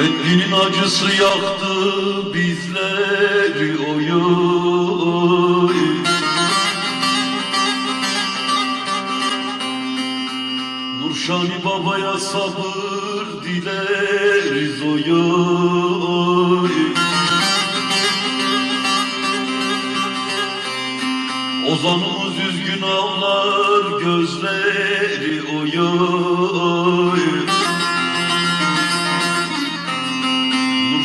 Enginin acısı yaktı bizleri oy oy. Nurşani babaya sabır dileriz oy oy. Ozanımız üzgün ağlar gözleri oy oy.